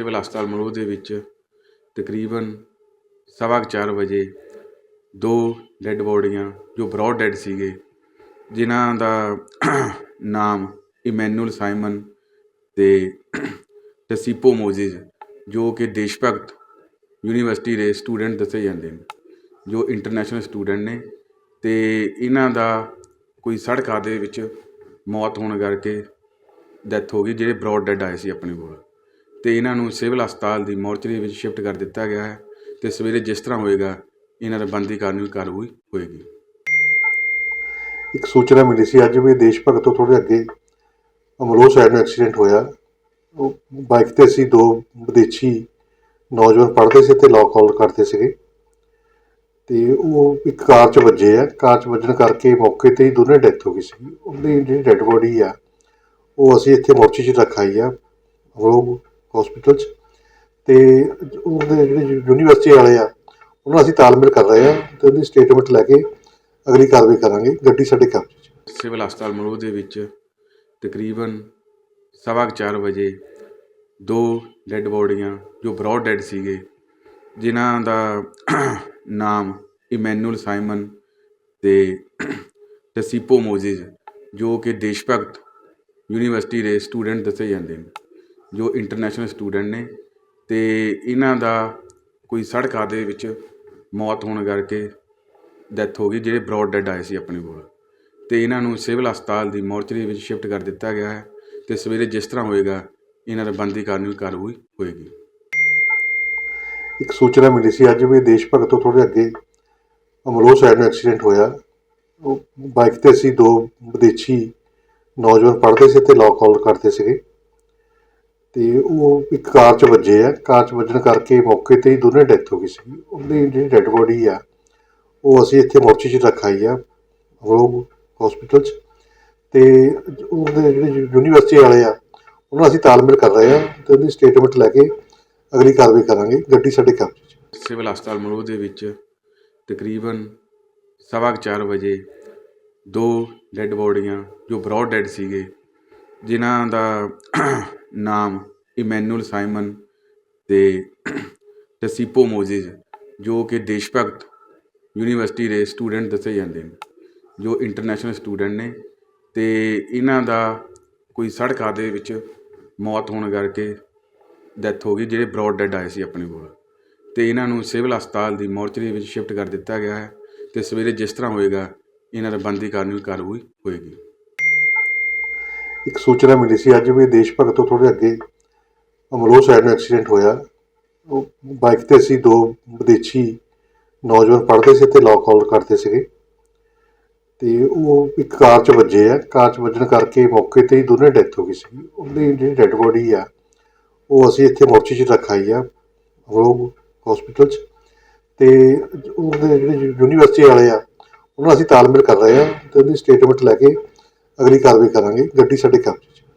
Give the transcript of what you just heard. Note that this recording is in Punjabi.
ਸਿਵਲ ਹਸਪਤਾਲ ਮਲੋਹ ਦੇ ਵਿੱਚ ਤਕਰੀਬਨ ਸਵਾ ਕੁ ਚਾਰ ਵਜੇ ਦੋ ਡੈੱਡ ਬੋਡੀਆਂ, ਜੋ ਬਰੌਡ ਡੈੱਡ ਸੀਗੇ, ਜਿਨ੍ਹਾਂ ਦਾ ਨਾਮ ਇਮੈਨੂਅਲ ਸਾਈਮਨ ਤੇ ਟਸੀਪੋ ਮੋਜ਼ਿਸ ਜੋ ਕਿ ਦੇਸ਼ ਭਗਤ ਯੂਨੀਵਰਸਿਟੀ ਦੇ ਸਟੂਡੈਂਟ ਦੱਸੇ ਜਾਂਦੇ ਨੇ, ਜੋ ਇੰਟਰਨੈਸ਼ਨਲ ਸਟੂਡੈਂਟ ਨੇ ਤੇ ਇਹਨਾਂ ਦਾ ਕੋਈ ਸੜਕ ਹਾਦਸੇ ਵਿੱਚ ਮੌਤ ਹੋਣ ਕਰਕੇ ਡੈਥ ਹੋ ਗਈ, ਜਿਹੜੇ ਬਰੌਡ ਡੈੱਡ ਆਏ ਸੀ ਆਪਣੇ ਕੋਲ। ਤੇ ਇਹਨਾਂ ਨੂੰ ਸਿਵਲ ਹਸਪਤਾਲ ਦੀ ਮੋਰਚਰੀ ਵਿੱਚ ਸ਼ਿਫਟ ਕਰ ਦਿੱਤਾ ਗਿਆ ਹੈ ਤੇ ਸਵੇਰੇ ਜਿਸ ਤਰ੍ਹਾਂ ਹੋਏਗਾ, ਇਹਨਾਂ ਦਾ ਬੰਦੀ ਕਾਨੂੰਨੀ ਕਾਰਵਾਈ ਹੋਏਗੀ। ਇੱਕ ਸੂਚਨਾ ਮਿਲੀ ਸੀ, ਅੱਜ ਵੀ ਦੇਸ਼ ਭਗਤ ਤੋਂ ਥੋੜੇ ਅੱਗੇ ਅਮਰੋਹ ਸਾਈਡ ਨੂੰ ਐਕਸੀਡੈਂਟ ਹੋਇਆ। ਉਹ ਬਾਈਕ ਤੇ ਸੀ, ਦੋ ਵਿਦੇਸ਼ੀ ਨੌਜਵਾਨ ਪੜ੍ਹਦੇ ਸੀ ਤੇ ਲਾਅ ਕਾਲ ਕਰਦੇ ਸੀਗੇ। ਤੇ ਉਹ ਇੱਕ ਕਾਰ 'ਚ ਵੱਜੇ ਆ, ਕਾਰ 'ਚ ਵੱਜਣ ਕਰਕੇ ਮੌਕੇ ਤੇ ਹੀ ਦੋਨੇ ਡੈਥ ਹੋ ਗਈ ਸੀ। ਉਹਦੀ ਜਿਹੜੀ ਡੈੱਡ ਬੋਡੀ ਆ, ਉਹ ਅਸੀਂ ਇੱਥੇ ਮੋਰਚੀ 'ਚ ਰੱਖਾਈ ਆ। ਅਮਲੋਹ ਹਸਪੀਟਲ 'ਚ। ਤੇ ਉਹਦੇ ਜਿਹੜੇ ਯੂਨੀਵਰਸਿਟੀ ਵਾਲੇ ਆ, ਉਹਨਾਂ ਅਸੀਂ ਤਾਲਮੇਲ ਕਰ ਰਹੇ ਆ ਤੇ ਉਹਦੀ ਸਟੇਟਮੈਂਟ ਲੈ ਕੇ ਅਗਲੀ ਕਾਰਵਾਈ ਕਰਾਂਗੇ ਗੱਡੀ ਸਾਡੇ ਕਬਜ਼ੇ 'ਚ। ਸਿਵਲ ਹਸਪਤਾਲ ਮਲੋਹ ਦੇ ਵਿੱਚ ਤਕਰੀਬਨ ਸਵਾ ਕੁ ਚਾਰ ਵਜੇ ਦੋ ਡੈੱਡ ਬੋਡੀਆਂ, ਜੋ ਬਰੋਡ ਡੈੱਡ ਸੀਗੇ, ਜਿਨ੍ਹਾਂ ਦਾ ਨਾਮ ਇਮੈਨੂਅਲ ਸਾਈਮਨ ਤੇ ਟਸੀਪੋ ਮੋਜ਼ਿਸ ਜੋ ਕਿ ਦੇਸ਼ ਭਗਤ ਯੂਨੀਵਰਸਿਟੀ ਦੇ ਸਟੂਡੈਂਟ ਦੱਸੇ ਜਾਂਦੇ ਨੇ। ਜੋ ਇੰਟਰਨੈਸ਼ਨਲ ਸਟੂਡੈਂਟ ਨੇ ਅਤੇ ਇਹਨਾਂ ਦਾ ਕੋਈ ਸੜਕ ਹਾਦਸੇ ਵਿੱਚ ਮੌਤ ਹੋਣ ਕਰਕੇ ਡੈਥ ਹੋ ਗਈ, ਜਿਹੜੇ ਬਰੌਡ ਡੈੱਡ ਆਏ ਸੀ ਆਪਣੇ ਕੋਲ। ਅਤੇ ਇਹਨਾਂ ਨੂੰ ਸਿਵਲ ਹਸਪਤਾਲ ਦੀ ਮੋਰਚਰੀ ਵਿੱਚ ਸ਼ਿਫਟ ਕਰ ਦਿੱਤਾ ਗਿਆ ਹੈ ਅਤੇ ਸਵੇਰੇ ਜਿਸ ਤਰ੍ਹਾਂ ਹੋਏਗਾ, ਇਹਨਾਂ ਦਾ ਬੰਦੀ ਕਾਨੂੰਨੀ ਕਾਰਵਾਈ ਹੋਏਗੀ। ਇੱਕ ਸੂਚਨਾ ਮਿਲੀ ਸੀ, ਅੱਜ ਵੀ ਦੇਸ਼ ਭਗਤ ਤੋਂ ਥੋੜੇ ਅੱਗੇ ਅਮਲੋਹ ਸਾਈਡ ਨੂੰ ਐਕਸੀਡੈਂਟ ਹੋਇਆ। ਉਹ ਬਾਈਕ ਤੇ ਸੀ, ਦੋ ਵਿਦੇਸ਼ੀ ਨੌਜਵਾਨ ਪੜ੍ਹਦੇ ਸੀ ਤੇ ਲਾਅ ਕਾਲ ਕਰਦੇ ਸੀਗੇ। ਤੇ ਉਹ ਇੱਕ ਕਾਰ 'ਚ ਵੱਜੇ ਆ। ਕਾਰ 'ਚ ਵੱਜਣ ਕਰਕੇ ਮੌਕੇ ਤੇ ਹੀ ਦੋਨੇ ਡੈਥ ਹੋ ਗਈ ਸੀ। ਉਹਦੀ ਜਿਹੜੀ ਡੈੱਡ ਬੋਡੀ ਆ, ਉਹ ਅਸੀਂ ਇੱਥੇ ਮੋਰਚੀ 'ਚ ਰੱਖਾਈ ਆ ਅਮਲੋਹ ਹਸਪੀਟਲ 'ਚ। ਤੇ ਉਹਦੇ ਜਿਹੜੇ ਯੂਨੀਵਰਸਿਟੀ ਵਾਲੇ ਆ, ਉਹਨਾਂ ਨਾਲ ਅਸੀਂ ਤਾਲਮੇਲ ਕਰ ਰਹੇ ਆ ਤੇ ਉਹਦੀ ਸਟੇਟਮੈਂਟ ਲੈ ਕੇ ਅਗਲੀ ਕਾਰਵਾਈ ਕਰਾਂਗੇ। ਗੱਡੀ ਸਾਡੇ ਕਬਜ਼ੇ 'ਚ ਸਿਵਲ ਹਸਪਤਾਲ ਮਲੋਹ ਦੇ ਵਿੱਚ ਤਕਰੀਬਨ ਸਵਾ ਕੁ ਚਾਰ ਵਜੇ ਦੋ ਡੈੱਡ ਬੋਡੀਆਂ ਜੋ ਬਰੋਡ ਡੈੱਡ ਸੀਗੇ ਜਿਨ੍ਹਾਂ ਦਾ ਨਾਮ ਇਮੈਨੂਅਲ ਸਾਈਮਨ ਅਤੇ ਟਸੀਪੋ ਮੋਜ਼ਿਜ਼ ਜੋ ਕਿ ਦੇਸ਼ ਭਗਤ ਯੂਨੀਵਰਸਿਟੀ ਦੇ ਸਟੂਡੈਂਟ ਦੱਸੇ ਜਾਂਦੇ ਨੇ, ਜੋ ਇੰਟਰਨੈਸ਼ਨਲ ਸਟੂਡੈਂਟ ਨੇ ਅਤੇ ਇਹਨਾਂ ਦਾ ਕੋਈ ਸੜਕ ਹਾਦਸੇ ਵਿੱਚ ਮੌਤ ਹੋਣ ਕਰਕੇ ਡੈਥ ਹੋ ਗਈ, ਜਿਹੜੇ ਬਰੌਡ ਡੈੱਡ ਆਏ ਸੀ ਆਪਣੇ ਕੋਲ। ਅਤੇ ਇਹਨਾਂ ਨੂੰ ਸਿਵਲ ਹਸਪਤਾਲ ਦੀ ਮੋਰਚਰੀ ਵਿੱਚ ਸ਼ਿਫਟ ਕਰ ਦਿੱਤਾ ਗਿਆ ਹੈ ਅਤੇ ਸਵੇਰੇ ਜਿਸ ਤਰ੍ਹਾਂ ਹੋਏਗਾ, ਇਹਨਾਂ ਦਾ ਬੰਦੀ ਕਾਨੂੰਨੀ ਕਾਰਵਾਈ ਹੋਏਗੀ। ਇੱਕ ਸੂਚਨਾ ਮਿਲੀ ਸੀ, ਅੱਜ ਵੀ ਦੇਸ਼ ਭਗਤ ਤੋਂ ਥੋੜੇ ਅੱਗੇ ਅਮਲੋਹ ਸਾਈਡ ਨੂੰ ਐਕਸੀਡੈਂਟ ਹੋਇਆ। ਉਹ ਬਾਈਕ ਤੇ ਸੀ, ਦੋ ਵਿਦੇਸ਼ੀ ਨੌਜਵਾਨ ਪੜ੍ਹਦੇ ਸੀ ਤੇ ਲਾਅ ਆਊਟ ਕਰਦੇ ਸੀਗੇ। ਤੇ ਉਹ ਇੱਕ ਕਾਰ 'ਚ ਵੱਜੇ ਆ। ਕਾਰ 'ਚ ਵੱਜਣ ਕਰਕੇ ਮੌਕੇ ਤੇ ਹੀ ਦੋਨੇ ਡੈਥ ਹੋ ਗਈ ਸੀ। ਉਹਦੀ ਜਿਹੜੀ ਡੈੱਡ ਬੋਡੀ ਆ, ਉਹ ਅਸੀਂ ਇੱਥੇ ਮੋਰਚੇ 'ਚ ਰੱਖਾਈ ਆ ਅਮਲੋਹ ਹਸਪੀਟਲ 'ਚ। ਤੇ ਉਹਦੇ ਜਿਹੜੇ ਯੂਨੀਵਰਸਿਟੀ ਵਾਲੇ ਆ, ਉਹਨਾਂ ਨਾਲ ਅਸੀਂ ਤਾਲਮੇਲ ਕਰ ਰਹੇ ਆ ਤੇ ਉਹਦੀ ਸਟੇਟਮੈਂਟ ਲੈ ਕੇ ਅਗਲੀ ਕਾਰਵਾਈ ਕਰਾਂਗੇ ਗੱਡੀ ਸਾਡੇ ਕਬਜ਼ੇ 'ਚ